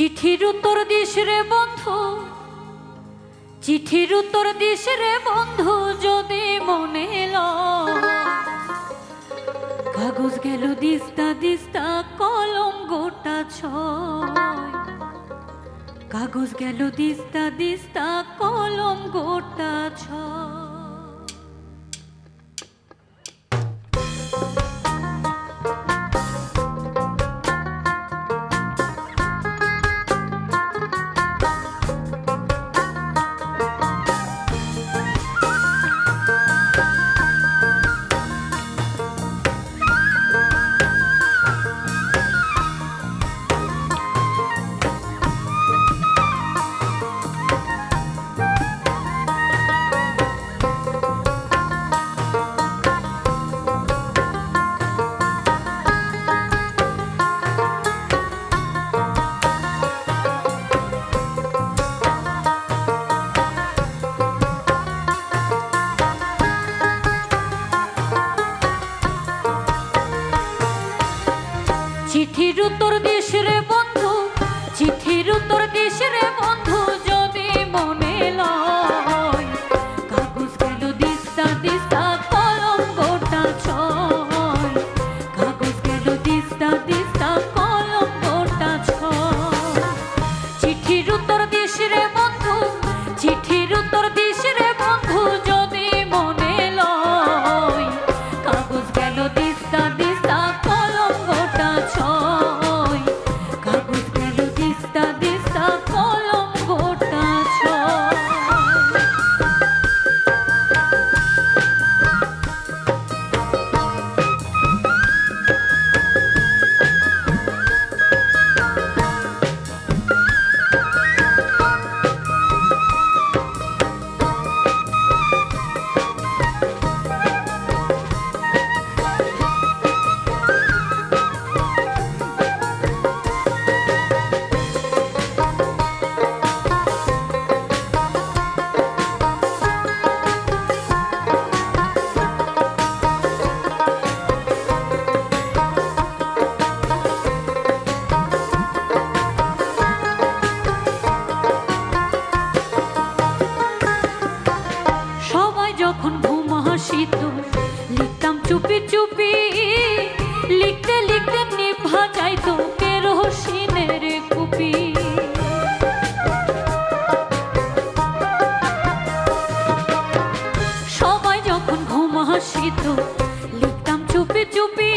চিঠির উত্তর দিস রে বন্ধু, চিঠির উত্তর দিস রে বন্ধু, যদি মনে কাগজ গেল দিস্তা দিস্তা, কলম গোটা ছয়। কাগজ গেল দিস্তা দিস্তা, কলম গোটা ছয়। চিঠির উত্তর দিস রে বন্ধু চিঠির উত্তর দিস রে বন্ধু যদি মনে লয় হাসিত লিখতাম চুপি চুপি, লিখতে লিখতে নিভা যাইত কেরোসিনের কুপি। সবাই যখন ঘুম হাসিত লিখতাম চুপি চুপি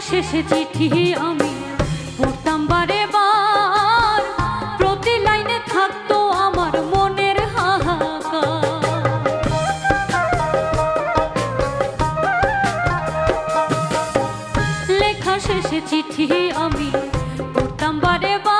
চিঠি আমি পড়তাম বারে বার। প্রতি লাইনে থাকতো আমার মনের হাহাকার। লেখা শেষে চিঠি আমি পড়তাম বারে বার।